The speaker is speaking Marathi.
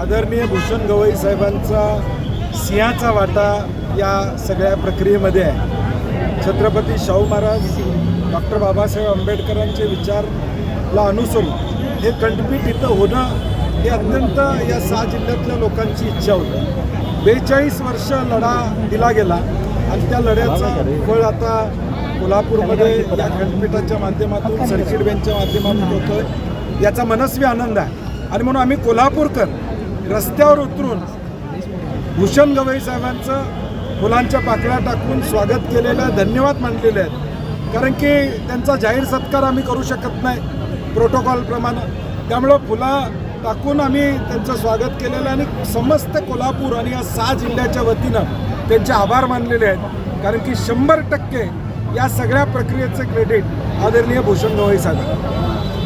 आदरणीय भूषण गवई साहेबांचा सिंहाचा वाटा या सगळ्या प्रक्रियेमध्ये आहे. छत्रपती शाहू महाराज डॉक्टर बाबासाहेब आंबेडकरांचे विचारला अनुसरून हे खंडपीठ इथं होणं हे अत्यंत या सहा जिल्ह्यातल्या लोकांची इच्छा होती. बेचाळीस वर्ष लढा दिला गेला आणि त्या लढ्याचा फळ आता कोल्हापूरमध्ये या खंडपीठाच्या माध्यमातून सर्किट बेंचच्या माध्यमातून होतोय. याचा मनस्वी आनंद आहे. आणि म्हणून आम्ही कोल्हापूरकर रस्त्यावर उतरून भूषण गवई साहेबांचं फुलांच्या पाकळ्या टाकून स्वागत केलेलं धन्यवाद मानलेले आहेत. कारण की त्यांचा जाहीर सत्कार आम्ही करू शकत नाही प्रोटोकॉलप्रमाणे त्यामुळं फुला टाकून आम्ही त्यांचं स्वागत केलेलं आहे आणि समस्त कोल्हापूर आणि या सहा जिल्ह्याच्या वतीनं त्यांचे आभार मानलेले आहेत. कारण की शंभर टक्के या सगळ्या प्रक्रियेचं क्रेडिट आदरणीय Bhushan Gavai saheb